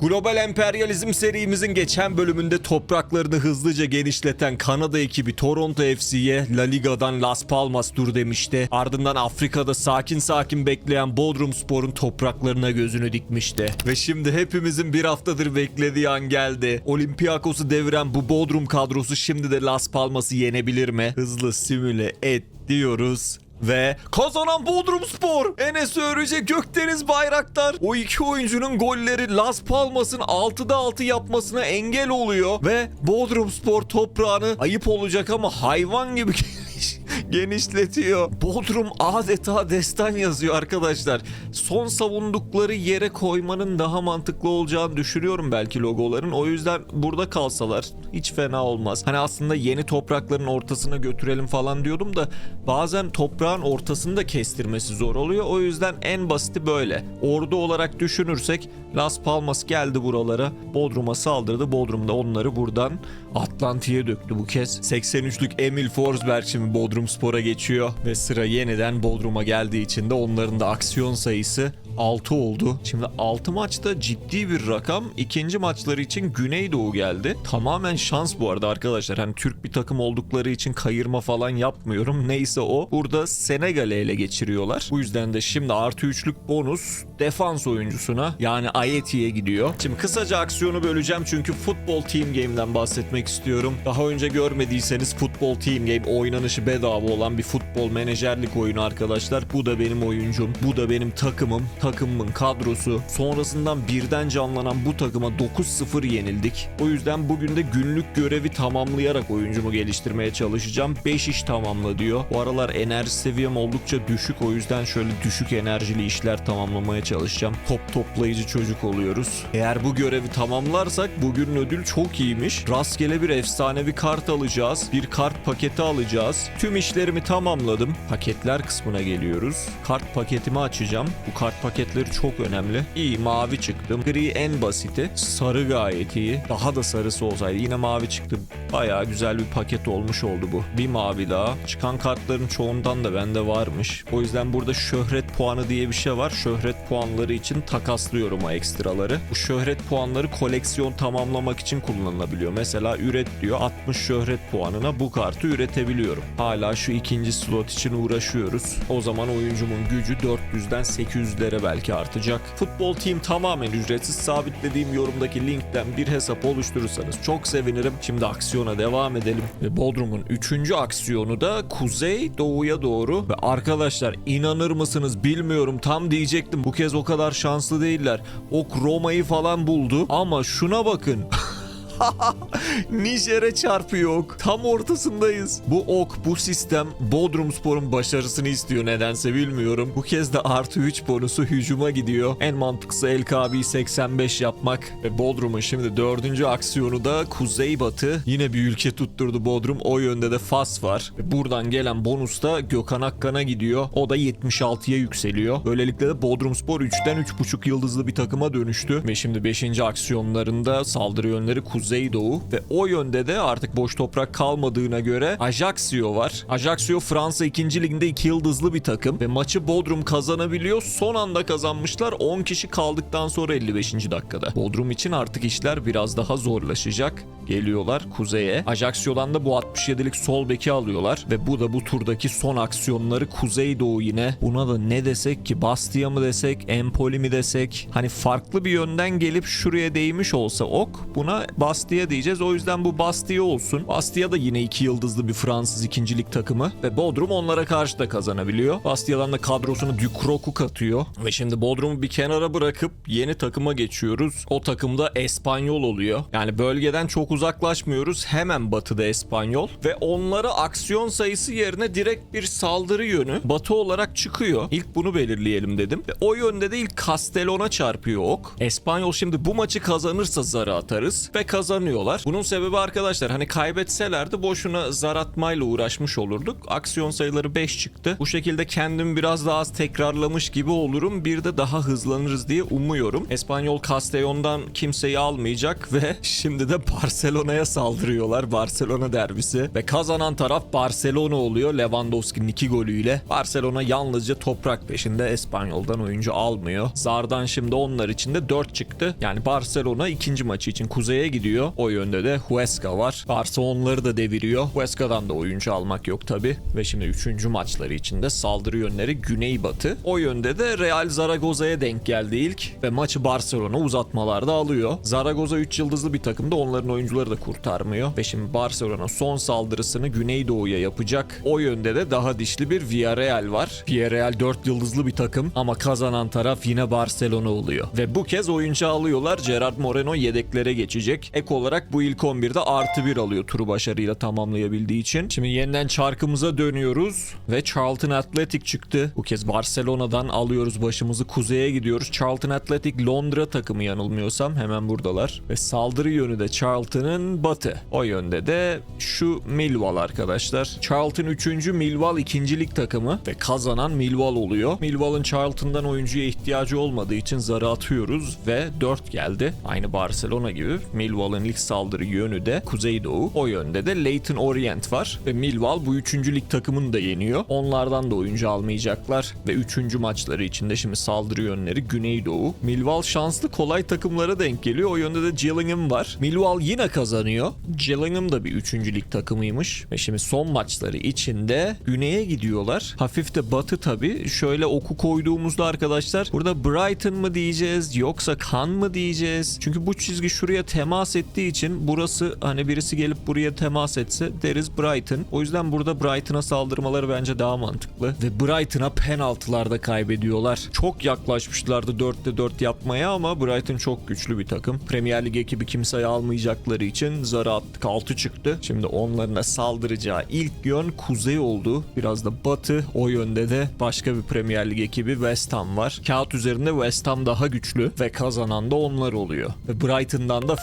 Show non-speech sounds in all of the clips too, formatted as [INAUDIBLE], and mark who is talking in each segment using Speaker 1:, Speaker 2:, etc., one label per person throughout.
Speaker 1: Global Emperyalizm serimizin geçen bölümünde topraklarını hızlıca genişleten Kanada ekibi Toronto FC'ye La Liga'dan Las Palmas dur demişti. Ardından Afrika'da sakin sakin bekleyen Bodrum Spor'un topraklarına gözünü dikmişti. Ve şimdi hepimizin bir haftadır beklediği an geldi. Olympiakos'u deviren bu Bodrum kadrosu şimdi de Las Palmas'ı yenebilir mi? Hızlı simüle et diyoruz. Ve kazanan Bodrum Spor. Enes Öğrüce Gökdeniz Bayraktar. O iki oyuncunun golleri Las Palmas'ın 6'da 6 yapmasına engel oluyor. Ve Bodrum Spor toprağını ayıp olacak ama hayvan gibi [LAUGHS] geniş- genişletiyor. Bodrum adeta destan yazıyor arkadaşlar. Son savundukları yere koymanın daha mantıklı olacağını düşünüyorum belki logoların. O yüzden burada kalsalar hiç fena olmaz. Hani aslında yeni toprakların ortasına götürelim falan diyordum da bazen toprağın ortasını da kestirmesi zor oluyor. O yüzden en basiti böyle. Ordu olarak düşünürsek Las Palmas geldi buralara. Bodrum'a saldırdı. Bodrum da onları buradan Atlantik'e döktü bu kez. 83'lük Emil Forsberg şimdi Bodrum Spor'a geçiyor ve sıra yeniden Bodrum'a geldiği için de onların da aksiyon sayısı 6 oldu. Şimdi 6 maçta ciddi bir rakam. İkinci maçları için Güneydoğu geldi. Tamamen şans bu arada arkadaşlar. Hani Türk bir takım oldukları için kayırma falan yapmıyorum. Neyse o. Burada Senegal'i ele geçiriyorlar. Bu yüzden de şimdi artı üçlük bonus defans oyuncusuna yani Ayeti'ye gidiyor. Şimdi kısaca aksiyonu böleceğim çünkü Futbol Team Game'den bahsetmek istiyorum. Daha önce görmediyseniz Futbol Team Game oynanışı bedava olan bir futbol menajerlik oyunu arkadaşlar. Bu da benim oyuncum. Bu da benim takımım. Takımımın kadrosu. Sonrasından birden canlanan bu takıma 9-0 yenildik. O yüzden bugün de günlük görevi tamamlayarak oyuncumu geliştirmeye çalışacağım. 5 iş tamamla diyor. Bu aralar enerji seviyem oldukça düşük. O yüzden şöyle düşük enerjili işler tamamlamaya çalışacağım. Top toplayıcı çocuk oluyoruz. Eğer bu görevi tamamlarsak bugün ödül çok iyiymiş. Rastgele bir efsanevi kart alacağız. Bir kart paketi alacağız. Tüm işlerimi tamamladım. Paketler kısmına geliyoruz. Kart paketimi açacağım. Bu kart paketleri çok önemli. İyi mavi çıktım. Gri en basiti. Sarı gayet iyi. Daha da sarısı olsaydı yine mavi çıktı. Bayağı güzel bir paket olmuş oldu bu. Bir mavi daha. Çıkan kartların çoğundan da bende varmış. O yüzden burada şöhret puanı diye bir şey var. Şöhret puanları için takaslıyorum o ekstraları. Bu şöhret puanları koleksiyon tamamlamak için kullanılabiliyor. Mesela üret diyor 60 şöhret puanına bu kartı üretebiliyorum. Hala şu ikinci slot için uğraşıyoruz. O zaman oyuncumun gücü 400'den 800'lere belki artacak. Futbol Team tamamen ücretsiz. Sabitlediğim yorumdaki linkten bir hesap oluşturursanız çok sevinirim. Şimdi aksiyona devam edelim. Ve Bodrum'un 3. aksiyonu da kuzey doğuya doğru. Ve arkadaşlar inanır mısınız bilmiyorum tam diyecektim. Bu kez o kadar şanslı değiller. Ok Roma'yı falan buldu. Ama şuna bakın. [LAUGHS] [LAUGHS] Nijer'e çarpıyor ok. Tam ortasındayız. Bu ok, bu sistem Bodrum Spor'un başarısını istiyor nedense bilmiyorum. Bu kez de artı 3 bonusu hücuma gidiyor. En mantıklısı LKB 85 yapmak. Ve Bodrum'un şimdi dördüncü aksiyonu da Kuzeybatı. Yine bir ülke tutturdu Bodrum. O yönde de Fas var. Ve buradan gelen bonus da Gökhan Akkan'a gidiyor. O da 76'ya yükseliyor. Böylelikle de Bodrum Spor 3'ten 3.5 yıldızlı bir takıma dönüştü. Ve şimdi 5. aksiyonlarında saldırı yönleri Kuzeydoğu ve o yönde de artık boş toprak kalmadığına göre Ajaccio var. Ajaccio Fransa 2. liginde 2 yıldızlı bir takım ve maçı Bodrum kazanabiliyor. Son anda kazanmışlar. 10 kişi kaldıktan sonra 55. dakikada. Bodrum için artık işler biraz daha zorlaşacak. Geliyorlar kuzeye. Ajaccio'dan da bu 67'lik sol beki alıyorlar ve bu da bu turdaki son aksiyonları Kuzeydoğu yine. Buna da ne desek ki Bastia mı desek, Empoli mi desek? Hani farklı bir yönden gelip şuraya değmiş olsa ok buna Bastia diyeceğiz. O yüzden bu Bastia olsun. Bastia da yine iki yıldızlı bir Fransız ikincilik takımı ve Bodrum onlara karşı da kazanabiliyor. Bastia'dan da kadrosunu Ducroc'u katıyor ve şimdi Bodrum'u bir kenara bırakıp yeni takıma geçiyoruz. O takımda Espanyol oluyor. Yani bölgeden çok uzaklaşmıyoruz. Hemen batıda Espanyol ve onlara aksiyon sayısı yerine direkt bir saldırı yönü batı olarak çıkıyor. İlk bunu belirleyelim dedim. Ve o yönde de ilk Castellon'a çarpıyor ok. Espanyol şimdi bu maçı kazanırsa zarı atarız ve kazanıyorlar. Bunun sebebi arkadaşlar hani kaybetselerdi boşuna zar atmayla uğraşmış olurduk. Aksiyon sayıları 5 çıktı. Bu şekilde kendimi biraz daha az tekrarlamış gibi olurum. Bir de daha hızlanırız diye umuyorum. Espanyol Castellon'dan kimseyi almayacak ve [LAUGHS] şimdi de Barcelona'ya saldırıyorlar. Barcelona derbisi ve kazanan taraf Barcelona oluyor. Lewandowski'nin iki golüyle. Barcelona yalnızca toprak peşinde Espanyol'dan oyuncu almıyor. Zardan şimdi onlar için de 4 çıktı. Yani Barcelona ikinci maçı için kuzeye gidiyor. O yönde de Huesca var. Barça onları da deviriyor. Huesca'dan da oyuncu almak yok tabi. Ve şimdi üçüncü maçları için de saldırı yönleri güneybatı. O yönde de Real Zaragoza'ya denk geldi ilk. Ve maçı Barcelona uzatmalarda alıyor. Zaragoza 3 yıldızlı bir takımda onların oyuncuları da kurtarmıyor. Ve şimdi Barcelona son saldırısını Güneydoğu'ya yapacak. O yönde de daha dişli bir Villarreal var. Villarreal 4 yıldızlı bir takım ama kazanan taraf yine Barcelona oluyor. Ve bu kez oyuncu alıyorlar. Gerard Moreno yedeklere geçecek. Ek olarak bu ilk 11'de artı 1 alıyor turu başarıyla tamamlayabildiği için. Şimdi yeniden çarkımıza dönüyoruz ve Charlton Athletic çıktı. Bu kez Barcelona'dan alıyoruz başımızı kuzeye gidiyoruz. Charlton Athletic Londra takımı yanılmıyorsam hemen buradalar. Ve saldırı yönü de Charlton'ın batı. O yönde de şu Millwall arkadaşlar. Charlton 3. Millwall 2. lig takımı ve kazanan Millwall oluyor. Millwall'ın Charlton'dan oyuncuya ihtiyacı olmadığı için zarı atıyoruz ve 4 geldi. Aynı Barcelona gibi Millwall'ın ilk saldırı yönü de Kuzeydoğu. O yönde de Leyton Orient var ve Millwall bu 3. lig takımını da yeniyor. Onlardan da oyuncu almayacaklar ve 3. maçları içinde şimdi saldırı yönleri Güneydoğu. Millwall şanslı kolay takımlara denk geliyor. O yönde de Gillingham var. Millwall yine kazanıyor. Gillingham da bir 3. lig takımıymış. Ve şimdi son maçları içinde güneye gidiyorlar. Hafif de batı tabi. Şöyle oku koyduğumuzda arkadaşlar burada Brighton mı diyeceğiz yoksa Kan mı diyeceğiz? Çünkü bu çizgi şuraya temas ettiği için burası hani birisi gelip buraya temas etse deriz Brighton. O yüzden burada Brighton'a saldırmaları bence daha mantıklı. Ve Brighton'a penaltılarda kaybediyorlar. Çok yaklaşmışlardı 4'te 4 yapmaya ama Brighton çok güçlü bir takım. Premier Lig ekibi kimseyi almayacakları için zarı attık 6 çıktı. Şimdi onların da saldıracağı ilk yön kuzey oldu. Biraz da batı. O yönde de başka bir Premier Lig ekibi West Ham var. Kağıt üzerinde West Ham daha güçlü ve kazanan da onlar oluyor. Ve Brighton'dan da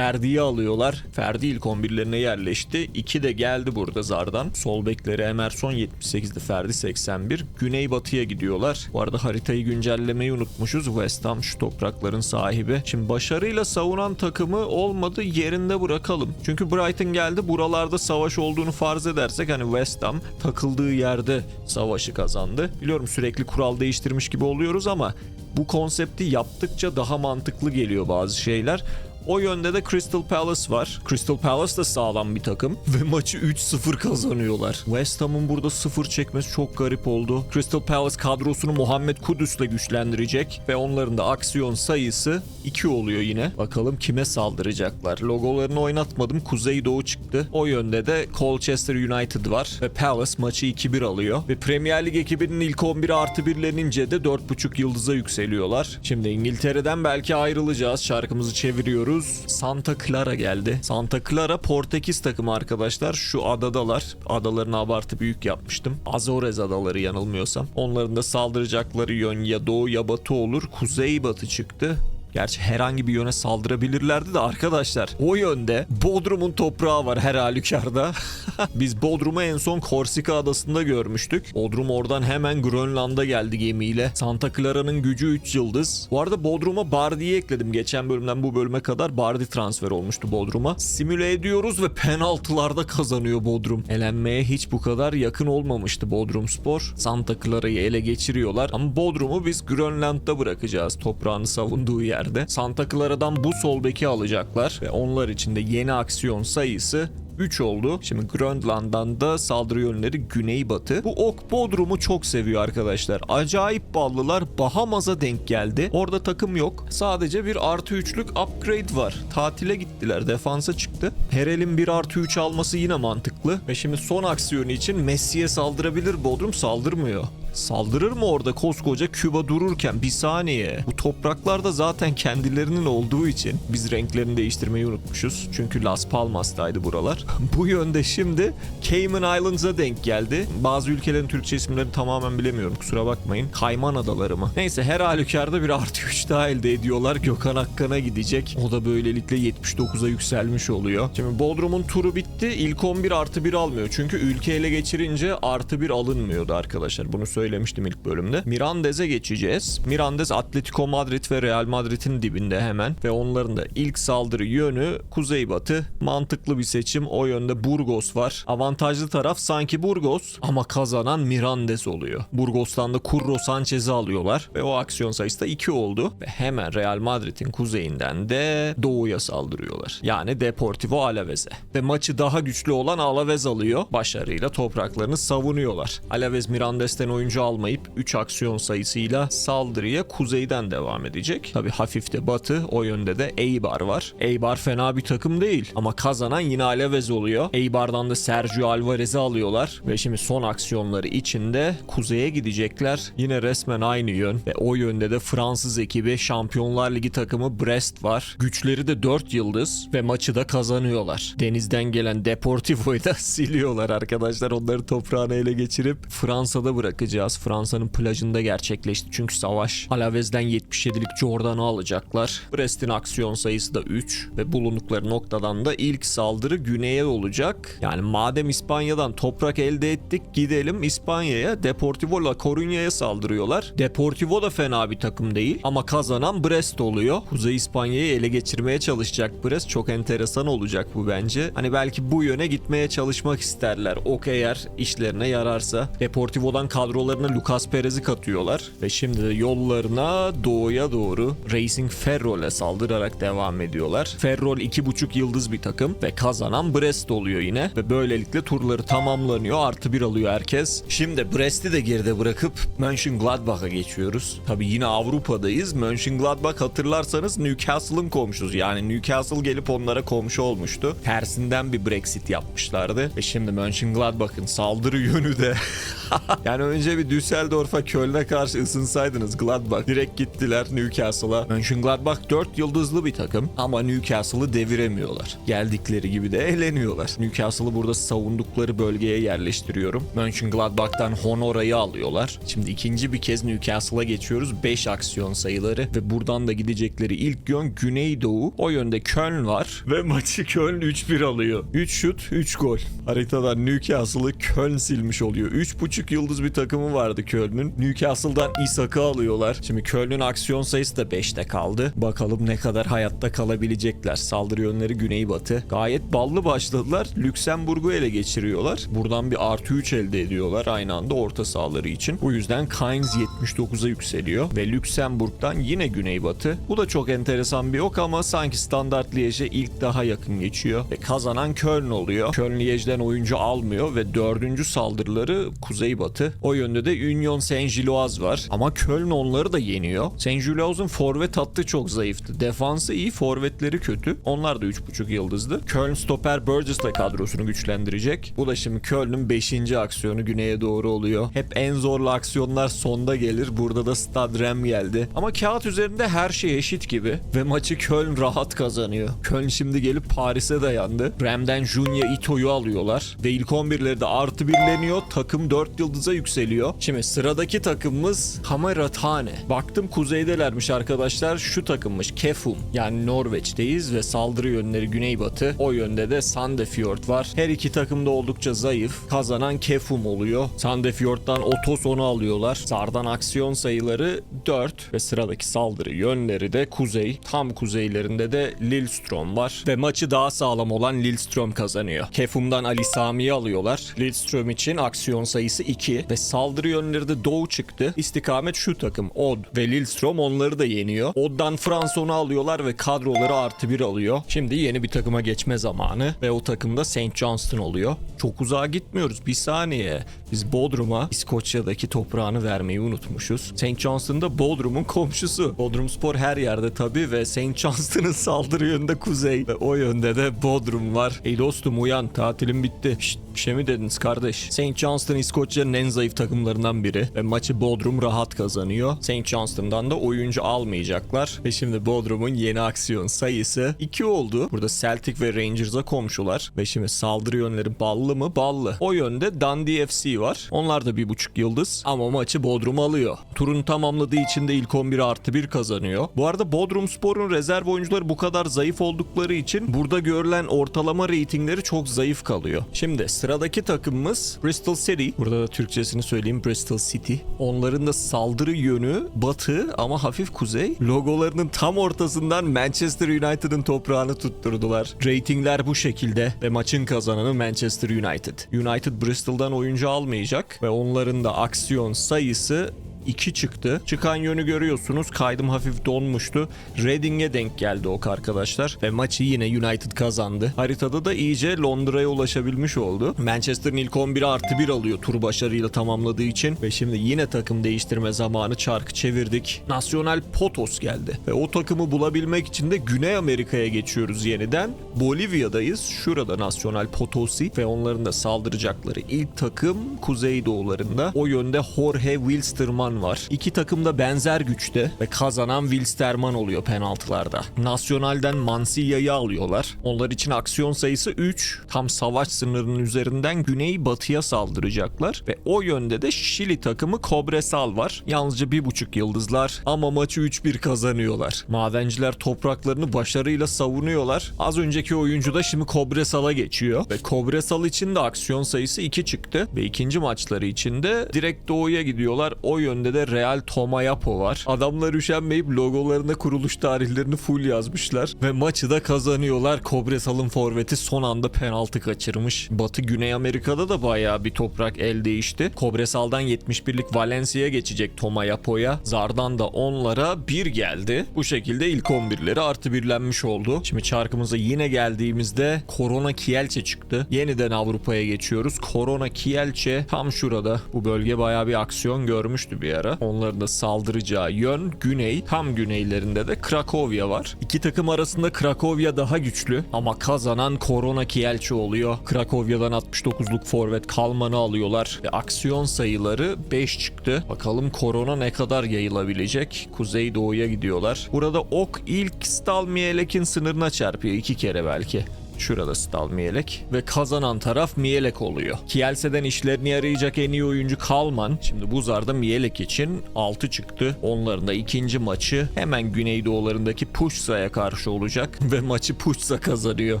Speaker 1: Ferdi'yi alıyorlar. Ferdi ilk 11'lerine yerleşti. 2 de geldi burada zardan. Sol bekleri Emerson 78'di Ferdi 81. Güneybatıya gidiyorlar. Bu arada haritayı güncellemeyi unutmuşuz. West Ham şu toprakların sahibi. Şimdi başarıyla savunan takımı olmadı yerinde bırakalım. Çünkü Brighton geldi buralarda savaş olduğunu farz edersek hani West Ham takıldığı yerde savaşı kazandı. Biliyorum sürekli kural değiştirmiş gibi oluyoruz ama bu konsepti yaptıkça daha mantıklı geliyor bazı şeyler. O yönde de Crystal Palace var. Crystal Palace da sağlam bir takım ve maçı 3-0 kazanıyorlar. West Ham'ın burada 0 çekmesi çok garip oldu. Crystal Palace kadrosunu Muhammed Kudüs'le güçlendirecek ve onların da aksiyon sayısı 2 oluyor yine. Bakalım kime saldıracaklar. Logolarını oynatmadım. Kuzeydoğu çıktı. O yönde de Colchester United var ve Palace maçı 2-1 alıyor. Ve Premier Lig ekibinin ilk 11 artı birlenince de 4.5 yıldıza yükseliyorlar. Şimdi İngiltere'den belki ayrılacağız. Şarkımızı çeviriyoruz. Santa Clara geldi. Santa Clara Portekiz takımı arkadaşlar. Şu adadalar. Adalarını abartı büyük yapmıştım. Azores adaları yanılmıyorsam. Onların da saldıracakları yön ya doğu ya batı olur. Kuzey batı çıktı. Gerçi herhangi bir yöne saldırabilirlerdi de arkadaşlar o yönde Bodrum'un toprağı var her halükarda. [LAUGHS] Biz Bodrum'u en son Korsika adasında görmüştük. Bodrum oradan hemen Grönland'a geldi gemiyle. Santa Clara'nın gücü 3 yıldız. Bu arada Bodrum'a Bardi'yi ekledim. Geçen bölümden bu bölüme kadar Bardi transfer olmuştu Bodrum'a. Simüle ediyoruz ve penaltılarda kazanıyor Bodrum. Elenmeye hiç bu kadar yakın olmamıştı Bodrum Spor. Santa Clara'yı ele geçiriyorlar ama Bodrum'u biz Grönland'da bırakacağız toprağını savunduğu yerde. Santa Clara'dan bu sol beki alacaklar ve onlar için de yeni aksiyon sayısı 3 oldu. Şimdi Grönland'dan da saldırı yönleri güneybatı. Bu ok Bodrum'u çok seviyor arkadaşlar. Acayip ballılar Bahamas'a denk geldi. Orada takım yok. Sadece bir artı 3'lük upgrade var. Tatile gittiler. Defansa çıktı. Herel'in bir artı 3 alması yine mantıklı. Ve şimdi son aksiyonu için Messi'ye saldırabilir Bodrum saldırmıyor. Saldırır mı orada koskoca Küba dururken? Bir saniye. Bu topraklarda zaten kendilerinin olduğu için biz renklerini değiştirmeyi unutmuşuz. Çünkü Las Palmas'taydı buralar. [LAUGHS] Bu yönde şimdi Cayman Islands'a denk geldi. Bazı ülkelerin Türkçe isimlerini tamamen bilemiyorum kusura bakmayın. Kayman Adaları mı? Neyse her halükarda bir artı 3 daha elde ediyorlar. Gökhan Akkan'a gidecek. O da böylelikle 79'a yükselmiş oluyor. Şimdi Bodrum'un turu bitti. İlk 11 artı 1 almıyor. Çünkü ülke ele geçirince artı 1 alınmıyordu arkadaşlar. Bunu söylemiştim ilk bölümde. Mirandez'e geçeceğiz. Mirandez Atletico Madrid ve Real Madrid'in dibinde hemen. Ve onların da ilk saldırı yönü kuzeybatı. Mantıklı bir seçim. O yönde Burgos var. Avantajlı taraf sanki Burgos ama kazanan Mirandez oluyor. Burgos'tan da Curro Sanchez'i alıyorlar ve o aksiyon sayısı da 2 oldu. Ve hemen Real Madrid'in kuzeyinden de doğuya saldırıyorlar. Yani Deportivo Alaves'e. Ve maçı daha güçlü olan Alaves alıyor. Başarıyla topraklarını savunuyorlar. Alaves Mirandes'ten oyuncu almayıp 3 aksiyon sayısıyla saldırıya kuzeyden devam edecek. Tabi hafif de batı o yönde de Eibar var. Eibar fena bir takım değil ama kazanan yine Alaves oluyor. Eibar'dan da Sergio Alvarez'i alıyorlar ve şimdi son aksiyonları içinde kuzeye gidecekler. Yine resmen aynı yön ve o yönde de Fransız ekibi Şampiyonlar Ligi takımı Brest var. Güçleri de 4 yıldız ve maçı da kazanıyorlar. Denizden gelen Deportivo'yu da [LAUGHS] siliyorlar arkadaşlar. Onları toprağına ele geçirip Fransa'da bırakacağız. Fransa'nın plajında gerçekleşti çünkü savaş. Alaves'den 77'lik Jordan'ı alacaklar. Brest'in aksiyon sayısı da 3 ve bulundukları noktadan da ilk saldırı güneye olacak. Yani madem İspanya'dan toprak elde ettik gidelim İspanya'ya Deportivo La Coruña'ya saldırıyorlar. Deportivo da fena bir takım değil ama kazanan Brest oluyor. Kuzey İspanya'yı ele geçirmeye çalışacak Brest. Çok enteresan olacak bu bence. Hani belki bu yöne gitmeye çalışmak isterler. Ok eğer işlerine yararsa. Deportivo'dan kadrolarına Lucas Perez'i katıyorlar. Ve şimdi de yollarına doğuya doğru Racing Ferrol'e saldırarak devam ediyorlar. Ferrol 2.5 yıldız bir takım ve kazanan Brest oluyor yine. Ve böylelikle turları tamamlanıyor. Artı bir alıyor herkes. Şimdi Brest'i de geride bırakıp Mönchengladbach'a geçiyoruz. Tabi yine Avrupa'dayız. Mönchengladbach hatırlarsanız Newcastle'ın komşusu. Yani Newcastle gelip onlara komşu olmuştu. Tersinden bir Brexit yapmışlardı. Ve şimdi Mönchengladbach'ın saldırı yönü de [LAUGHS] yani önce bir Düsseldorf'a Köln'e karşı ısınsaydınız Gladbach. Direkt gittiler Newcastle'a. Mönchengladbach 4 yıldızlı bir takım ama Newcastle'ı deviremiyorlar. Geldikleri gibi de eğleniyorlar. Newcastle'ı burada savundukları bölgeye yerleştiriyorum. Mönchengladbach'tan Honora'yı alıyorlar. Şimdi ikinci bir kez Newcastle'a geçiyoruz. 5 aksiyon sayıları ve buradan da gidecekleri ilk yön Güneydoğu. O yönde Köln var ve maçı Köln 3-1 alıyor. 3 şut 3 gol. Haritadan Newcastle'ı Köln silmiş oluyor. 3.5 yıldız bir vardı Köln'ün. Newcastle'dan Isak'ı alıyorlar. Şimdi Köln'ün aksiyon sayısı da 5'te kaldı. Bakalım ne kadar hayatta kalabilecekler. Saldırı yönleri güneybatı. Gayet ballı başladılar. Lüksemburg'u ele geçiriyorlar. Buradan bir artı 3 elde ediyorlar aynı anda orta sahaları için. Bu yüzden Kynes 79'a yükseliyor. Ve Lüksemburg'dan yine güneybatı. Bu da çok enteresan bir ok ama sanki standart Liège'e ilk daha yakın geçiyor. Ve kazanan Köln oluyor. Köln Liège'den oyuncu almıyor ve dördüncü saldırıları kuzeybatı. O yönde de Union Saint-Gilloise var. Ama Köln onları da yeniyor. Saint-Gilloise'un forvet hattı çok zayıftı. Defansı iyi, forvetleri kötü. Onlar da 3.5 yıldızdı. Köln stoper Burgess'la kadrosunu güçlendirecek. Bu da şimdi Köln'ün 5. aksiyonu güneye doğru oluyor. Hep en zorlu aksiyonlar sonda gelir. Burada da Stad Rem geldi. Ama kağıt üzerinde her şey eşit gibi. Ve maçı Köln rahat kazanıyor. Köln şimdi gelip Paris'e dayandı. Rem'den Junya Ito'yu alıyorlar. Ve ilk 11'leri de artı birleniyor. Takım 4 yıldıza yükseliyor. Şimdi sıradaki takımımız Kameratane. Baktım kuzeydelermiş arkadaşlar. Şu takımmış Kefum. Yani Norveç'teyiz ve saldırı yönleri güneybatı. O yönde de Sandefjord var. Her iki takım da oldukça zayıf. Kazanan Kefum oluyor. Sandefjord'dan Otoson'u alıyorlar. Sardan aksiyon sayıları 4 ve sıradaki saldırı yönleri de kuzey. Tam kuzeylerinde de Lillestrøm var ve maçı daha sağlam olan Lillestrøm kazanıyor. Kefum'dan Ali Sami'yi alıyorlar. Lillestrøm için aksiyon sayısı 2 ve saldırı yönleri de doğu çıktı. İstikamet şu takım Odd ve Lillestrøm onları da yeniyor. Odd'dan Franson'u alıyorlar ve kadroları artı 1 alıyor. Şimdi yeni bir takıma geçme zamanı ve o takımda St. Johnston oluyor. Çok uzağa gitmiyoruz. Bir saniye. Biz Bodrum'a İskoçya'daki toprağını vermeyi unutmuşuz. St. Johnston da Bodrum'un komşusu. Bodrum Spor her yerde tabii ve St. Johnston'ın [LAUGHS] saldırı yönünde kuzey ve o yönde de Bodrum var. Ey dostum uyan tatilin bitti. Şşt, bir şey mi dediniz kardeş? St. Johnston İskoçya'nın en zayıf takımı takımlarından biri ve maçı Bodrum rahat kazanıyor. St. Johnston'dan da oyuncu almayacaklar ve şimdi Bodrum'un yeni aksiyon sayısı 2 oldu. Burada Celtic ve Rangers'a komşular ve şimdi saldırı yönleri ballı mı? Ballı. O yönde Dundee FC var. Onlar da bir buçuk yıldız ama maçı Bodrum alıyor. Turun tamamladığı için de ilk 11 artı 1 kazanıyor. Bu arada Bodrum Spor'un rezerv oyuncuları bu kadar zayıf oldukları için burada görülen ortalama reytingleri çok zayıf kalıyor. Şimdi sıradaki takımımız Bristol City. Burada da Türkçesini söyleyeyim Bristol City. Onların da saldırı yönü batı ama hafif kuzey. Logolarının tam ortasından Manchester United'ın toprağını tutturdular. Ratingler bu şekilde ve maçın kazananı Manchester United. United Bristol'dan oyuncu almayacak ve onların da aksiyon sayısı 2 çıktı. Çıkan yönü görüyorsunuz. Kaydım hafif donmuştu. Reading'e denk geldi ok arkadaşlar. Ve maçı yine United kazandı. Haritada da iyice Londra'ya ulaşabilmiş oldu. Manchester'ın ilk 11 artı 1 alıyor tur başarıyla tamamladığı için. Ve şimdi yine takım değiştirme zamanı çarkı çevirdik. Nacional Potos geldi. Ve o takımı bulabilmek için de Güney Amerika'ya geçiyoruz yeniden. Bolivya'dayız. Şurada Nacional Potosi ve onların da saldıracakları ilk takım Kuzeydoğularında. O yönde Jorge Wilstermann var. İki takım da benzer güçte ve kazanan Wilstermann oluyor penaltılarda. Nacional'den Mansilla'yı alıyorlar. Onlar için aksiyon sayısı 3. Tam savaş sınırının üzerinden güney batıya saldıracaklar ve o yönde de Şili takımı Cobresal var. Yalnızca bir buçuk yıldızlar ama maçı 3-1 kazanıyorlar. Madenciler topraklarını başarıyla savunuyorlar. Az önceki oyuncu da şimdi Cobresal'a geçiyor ve Cobresal için de aksiyon sayısı 2 çıktı ve ikinci maçları için de direkt doğuya gidiyorlar. O yönde de Real Tomayapo var. Adamlar üşenmeyip logolarına kuruluş tarihlerini full yazmışlar ve maçı da kazanıyorlar. Cobresal'ın forveti son anda penaltı kaçırmış. Batı Güney Amerika'da da bayağı bir toprak el değişti. Cobresal'dan 71'lik Valencia'ya geçecek Tomayapo'ya. Zardan da onlara 1 geldi. Bu şekilde ilk 11'leri artı birlenmiş oldu. Şimdi çarkımıza yine geldiğimizde Korona Kielce çıktı. Yeniden Avrupa'ya geçiyoruz. Korona Kielce tam şurada. Bu bölge bayağı bir aksiyon görmüştü bir ara. Onların da saldıracağı yön güney. Tam güneylerinde de Krakowya var. İki takım arasında Krakowya daha güçlü ama kazanan Korona Kielce oluyor. Krakowya'dan 69'luk forvet Kalman'ı alıyorlar ve aksiyon sayıları 5 çıktı. Bakalım Korona ne kadar yayılabilecek? Kuzeydoğu'ya gidiyorlar. Burada ok ilk Stalmielek'in sınırına çarpıyor iki kere belki. Şurada Stal Mielek ve kazanan taraf Mielek oluyor. Kielce'den işlerini yarayacak en iyi oyuncu Kalman. Şimdi Buzar'da Mielek için 6 çıktı. Onların da ikinci maçı hemen güneydoğularındaki Puszca'ya karşı olacak [LAUGHS] ve maçı Puszca kazanıyor.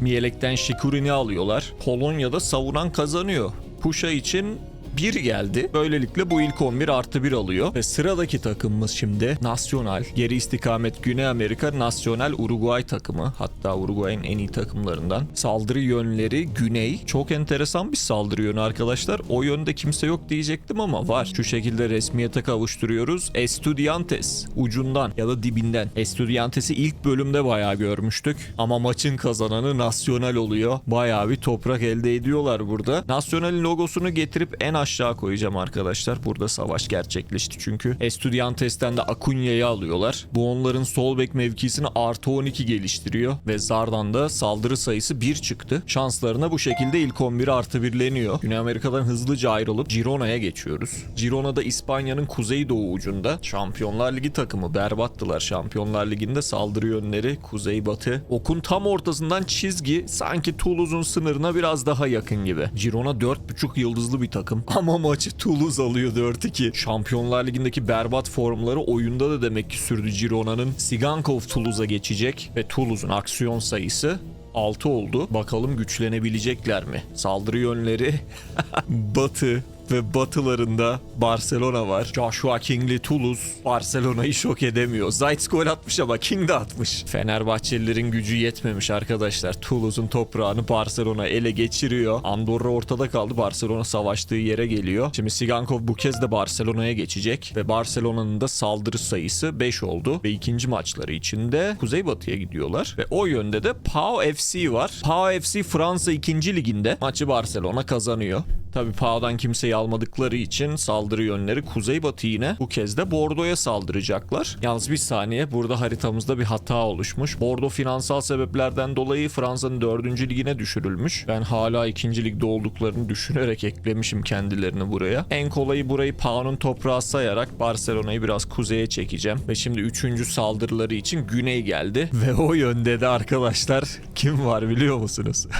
Speaker 1: Mielek'ten Şikurin'i alıyorlar. Polonya'da savunan kazanıyor. Puşa için 1 geldi. Böylelikle bu ilk 11 artı 1 alıyor. Ve sıradaki takımımız şimdi Nacional. Geri istikamet Güney Amerika Nacional Uruguay takımı. Hatta Uruguay'ın en iyi takımlarından. Saldırı yönleri Güney. Çok enteresan bir saldırı yönü arkadaşlar. O yönde kimse yok diyecektim ama var. Şu şekilde resmiyete kavuşturuyoruz. Estudiantes ucundan ya da dibinden. Estudiantes'i ilk bölümde bayağı görmüştük. Ama maçın kazananı Nacional oluyor. Bayağı bir toprak elde ediyorlar burada. Nacional'in logosunu getirip en aşağı koyacağım arkadaşlar. Burada savaş gerçekleşti çünkü. Estudiantes'ten de Acuña'yı alıyorlar. Bu onların sol bek mevkisini artı 12 geliştiriyor. Ve Zardan da saldırı sayısı 1 çıktı. Şanslarına bu şekilde ilk 11 artı 1'leniyor. Güney Amerika'dan hızlıca ayrılıp Girona'ya geçiyoruz. Girona'da İspanya'nın kuzeydoğu ucunda. Şampiyonlar Ligi takımı berbattılar. Şampiyonlar Ligi'nde saldırı yönleri kuzeybatı. Okun tam ortasından çizgi sanki Toulouse'un sınırına biraz daha yakın gibi. Girona 4.5 yıldızlı bir takım. Ama maçı Toulouse alıyor 4-2. Şampiyonlar Ligi'ndeki berbat formları oyunda da demek ki sürdü Girona'nın. Sigankov Toulouse'a geçecek ve Toulouse'un aksiyon sayısı 6 oldu. Bakalım güçlenebilecekler mi? Saldırı yönleri [LAUGHS] Batı ve batılarında Barcelona var. Joshua King'li Toulouse Barcelona'yı şok edemiyor. Zayt gol atmış ama King de atmış. Fenerbahçelilerin gücü yetmemiş arkadaşlar. Toulouse'un toprağını Barcelona ele geçiriyor. Andorra ortada kaldı. Barcelona savaştığı yere geliyor. Şimdi Sigankov bu kez de Barcelona'ya geçecek ve Barcelona'nın da saldırı sayısı 5 oldu ve ikinci maçları içinde Kuzeybatı'ya gidiyorlar ve o yönde de Pau FC var. Pau FC Fransa 2. liginde maçı Barcelona kazanıyor. Tabi Pau'dan kimseyi almadıkları için saldırı yönleri kuzeybatı yine. Bu kez de Bordo'ya saldıracaklar. Yalnız bir saniye burada haritamızda bir hata oluşmuş. Bordo finansal sebeplerden dolayı Fransa'nın 4. ligine düşürülmüş. Ben hala 2. ligde olduklarını düşünerek eklemişim kendilerini buraya. En kolayı burayı Pau'nun toprağı sayarak Barcelona'yı biraz kuzeye çekeceğim. Ve şimdi 3. saldırıları için güney geldi. Ve o yönde de arkadaşlar kim var biliyor musunuz? [LAUGHS]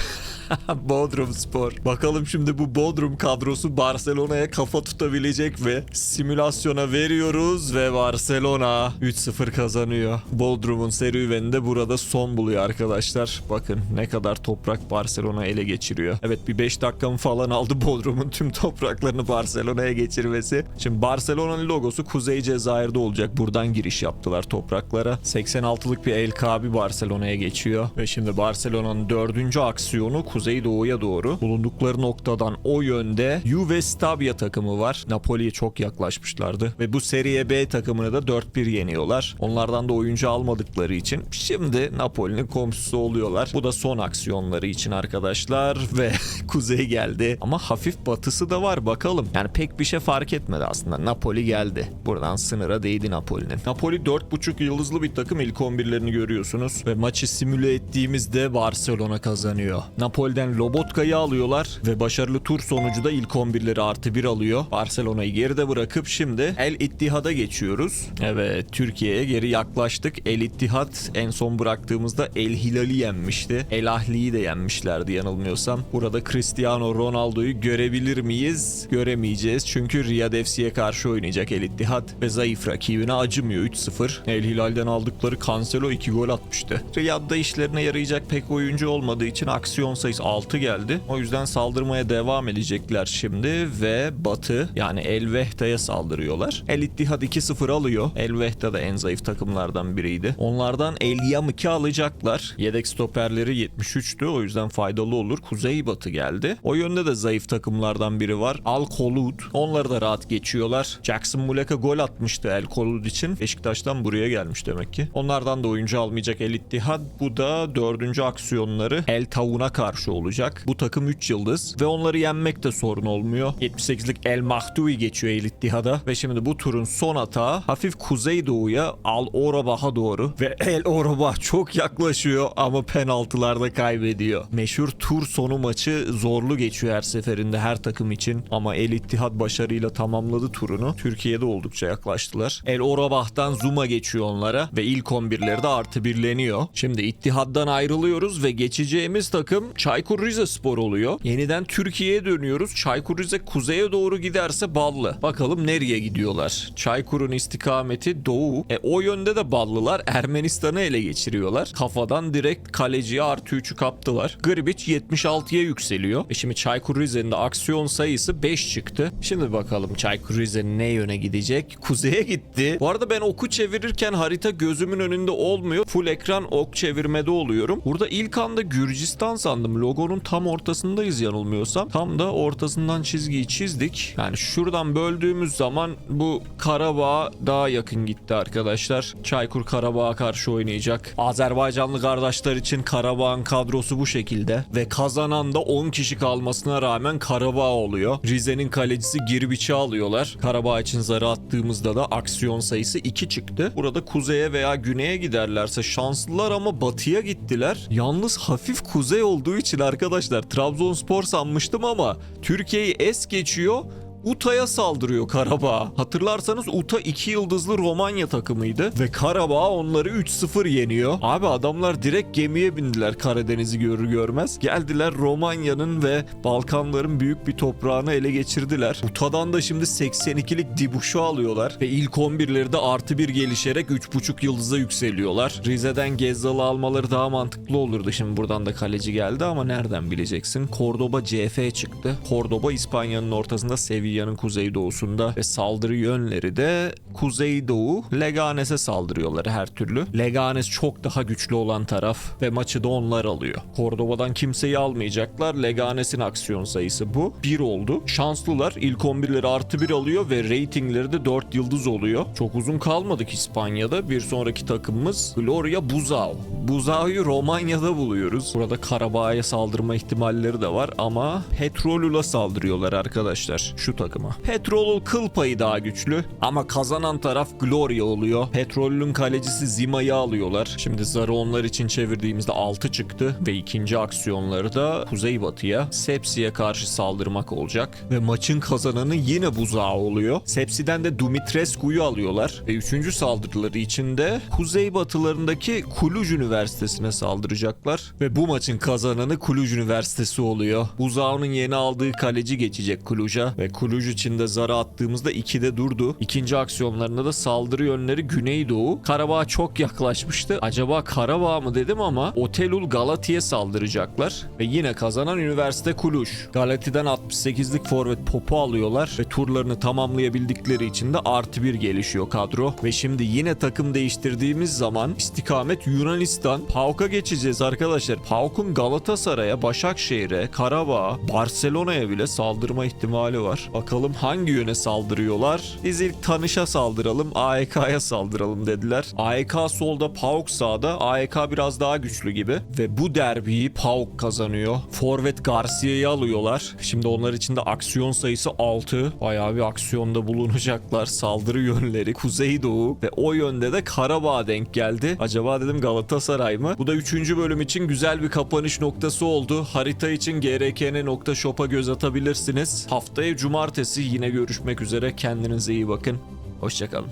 Speaker 1: [LAUGHS] Bodrum Spor. Bakalım şimdi bu Bodrum kadrosu Barcelona'ya kafa tutabilecek mi? Simülasyona veriyoruz ve Barcelona 3-0 kazanıyor. Bodrum'un serüveni de burada son buluyor arkadaşlar. Bakın ne kadar toprak Barcelona ele geçiriyor. Evet bir 5 dakikamı falan aldı Bodrum'un tüm topraklarını Barcelona'ya geçirmesi. Şimdi Barcelona'nın logosu Kuzey Cezayir'de olacak. Buradan giriş yaptılar topraklara. 86'lık bir El Kabi Barcelona'ya geçiyor. Ve şimdi Barcelona'nın dördüncü aksiyonu kuzeydoğuya doğru. Bulundukları noktadan o yönde Juve Stabia takımı var. Napoli'ye çok yaklaşmışlardı. Ve bu Serie B takımını da 4-1 yeniyorlar. Onlardan da oyuncu almadıkları için şimdi Napoli'nin komşusu oluyorlar. Bu da son aksiyonları için arkadaşlar [LAUGHS] ve kuzey geldi. Ama hafif batısı da var bakalım. Yani pek bir şey fark etmedi aslında. Napoli geldi. Buradan sınıra değdi Napoli'nin. Napoli 4.5 yıldızlı bir takım ilk 11'lerini görüyorsunuz. Ve maçı simüle ettiğimizde Barcelona kazanıyor. Napoli'den Lobotka'yı alıyorlar ve başarılı tur sonucu da ilk 11'leri artı 1 alıyor. Barcelona'yı geride bırakıp şimdi El İttihad'a geçiyoruz. Evet Türkiye'ye geri yaklaştık. El İttihad en son bıraktığımızda El Hilal'i yenmişti. El Ahli'yi de yenmişlerdi yanılmıyorsam. Burada Cristiano Ronaldo'yu görebilir miyiz? Göremeyeceğiz. Çünkü Riyad FC'ye karşı oynayacak El İttihad ve zayıf rakibine acımıyor 3-0. El Hilal'den aldıkları Cancelo 2 gol atmıştı. Riyad'da işlerine yarayacak pek oyuncu olmadığı için aksiyon sayısı 6 geldi. O yüzden saldırmaya devam edecekler şimdi ve Batı yani El Vehda'ya saldırıyorlar. El İttihad 2-0 alıyor. El Vehda da en zayıf takımlardan biriydi. Onlardan El Yamik'i alacaklar. Yedek stoperleri 73'tü o yüzden faydalı olur. Kuzey Batı geldi. O yönde de zayıf takımlardan biri var. Al Kolud. Onları da rahat geçiyorlar. Jackson Muleka gol atmıştı El Kolud için. Beşiktaş'tan buraya gelmiş demek ki. Onlardan da oyuncu almayacak El İttihad. Bu da dördüncü aksiyonları El Tavun'a karşı olacak. Bu takım 3 yıldız ve onları yenmek de sorun olmuyor. 78'lik El Mahdoui geçiyor El İttihad'a ve şimdi bu turun son atağı hafif kuzeydoğuya Al Orabah'a doğru ve [LAUGHS] El Orabah çok yaklaşıyor ama penaltılarda kaybediyor. Meşhur tur sonu maçı zorlu geçiyor her seferinde her takım için ama El İttihad başarıyla tamamladı turunu. Türkiye'de oldukça yaklaştılar. El Orabah'tan Zuma geçiyor onlara ve ilk 11'leri de artı birleniyor. Şimdi İttihad'dan ayrılıyoruz ve geçeceğimiz takım Çaykur Rizespor oluyor. Yeniden Türkiye'ye dönüyoruz. Çaykur Rize kuzeye doğru giderse Ballı. Bakalım nereye gidiyorlar? Çaykur'un istikameti doğu. E o yönde de Ballılar Ermenistan'ı ele geçiriyorlar. Kafadan direkt kaleciye artı 3'ü kaptılar. Grbic 76'ya yükseliyor. E şimdi Çaykur Rize'nin de aksiyon sayısı 5 çıktı. Şimdi bakalım Çaykur Rize ne yöne gidecek? Kuzeye gitti. Bu arada ben oku çevirirken harita gözümün önünde olmuyor. Full ekran ok çevirmede oluyorum. Burada ilk anda Gürcistan sandım. Logonun tam ortasındayız yanılmıyorsam. Tam da ortasından çizgiyi çizdik. Yani şuradan böldüğümüz zaman bu Karabağ daha yakın gitti arkadaşlar. Çaykur Karabağ'a karşı oynayacak. Azerbaycanlı kardeşler için Karabağ'ın kadrosu bu şekilde. Ve kazanan da 10 kişi kalmasına rağmen Karabağ oluyor. Rize'nin kalecisi Girbiç'i alıyorlar. Karabağ için zarı attığımızda da aksiyon sayısı 2 çıktı. Burada kuzeye veya güneye giderlerse şanslılar ama batıya gittiler. Yalnız hafif kuzey olduğu için arkadaşlar Trabzonspor sanmıştım ama Türkiye'yi es geçiyor. Uta'ya saldırıyor Karabağ. Hatırlarsanız Uta 2 yıldızlı Romanya takımıydı ve Karabağ onları 3-0 yeniyor. Abi adamlar direkt gemiye bindiler Karadeniz'i görür görmez. Geldiler Romanya'nın ve Balkanların büyük bir toprağını ele geçirdiler. Uta'dan da şimdi 82'lik Dibuş'u alıyorlar ve ilk 11'leri de artı bir gelişerek 3.5 yıldıza yükseliyorlar. Rize'den Gezzal'ı almaları daha mantıklı olurdu. Şimdi buradan da kaleci geldi ama nereden bileceksin? Cordoba CF çıktı. Cordoba İspanya'nın ortasında Sevilla'nın kuzeydoğusunda ve saldırı yönleri de Kuzeydoğu Leganes'e saldırıyorlar her türlü. Leganes çok daha güçlü olan taraf ve maçı da onlar alıyor. Cordoba'dan kimseyi almayacaklar. Leganes'in aksiyon sayısı bu. 1 oldu. Şanslılar ilk 11'leri artı 1 alıyor ve ratingleri de 4 yıldız oluyor. Çok uzun kalmadık İspanya'da. Bir sonraki takımımız Gloria Buzao. Buzao'yu Romanya'da buluyoruz. Burada Karabağ'a saldırma ihtimalleri de var ama Petrolul'a saldırıyorlar arkadaşlar şu takıma. Petrolul kıl payı daha güçlü ama kazanan taraf Gloria oluyor. Petrolül'ün kalecisi Zima'yı alıyorlar. Şimdi zarı onlar için çevirdiğimizde 6 çıktı ve ikinci aksiyonları da Kuzeybatı'ya Sepsi'ye karşı saldırmak olacak ve maçın kazananı yine Buzao oluyor. Sepsi'den de Dumitrescu'yu alıyorlar ve üçüncü saldırıları için de Kuzeybatılarındaki Kuluj Üniversitesi'ne saldıracaklar ve bu maçın kazananı Kuluj Üniversitesi oluyor. Buzao'nun yeni aldığı kaleci geçecek Kuluj'a ve Kuluj için de zara attığımızda 2'de durdu. İkinci aksiyonlarında da saldırı yönleri Güneydoğu. Karabağ çok yaklaşmıştı. Acaba Karabağ mı dedim ama Otelul Galati'ye saldıracaklar ve yine kazanan üniversite Kuluj. Galati'den 68'lik forvet Pop'u alıyorlar ve turlarını tamamlayabildikleri için de artı bir gelişiyor kadro. Ve şimdi yine takım değiştirdiğimiz zaman istikamet Yunanistan. PAOK'a geçeceğiz arkadaşlar. PAOK'un Galatasaray'a, Başakşehir'e, Karabağ, Barcelona'ya bile saldırma ihtimali var. Bakalım hangi yöne saldırıyorlar? Biz ilk Tanış'a saldıralım, AEK'ya saldıralım dediler. AEK solda, PAOK sağda. AEK biraz daha güçlü gibi. Ve bu derbiyi PAOK kazanıyor. Forvet Garcia'yı alıyorlar. Şimdi onlar için de aksiyon sayısı 6. Bayağı bir aksiyonda bulunacaklar. Saldırı yönleri Kuzeydoğu ve o yönde de Karabağ denk geldi. Acaba dedim Galatasaray mı? Bu da 3. bölüm için güzel bir kapanış noktası oldu. Harita için grkn.shop'a göz atabilirsiniz. Haftaya cumartesi yine görüşmek üzere. Kendinize iyi bakın. Hoşçakalın.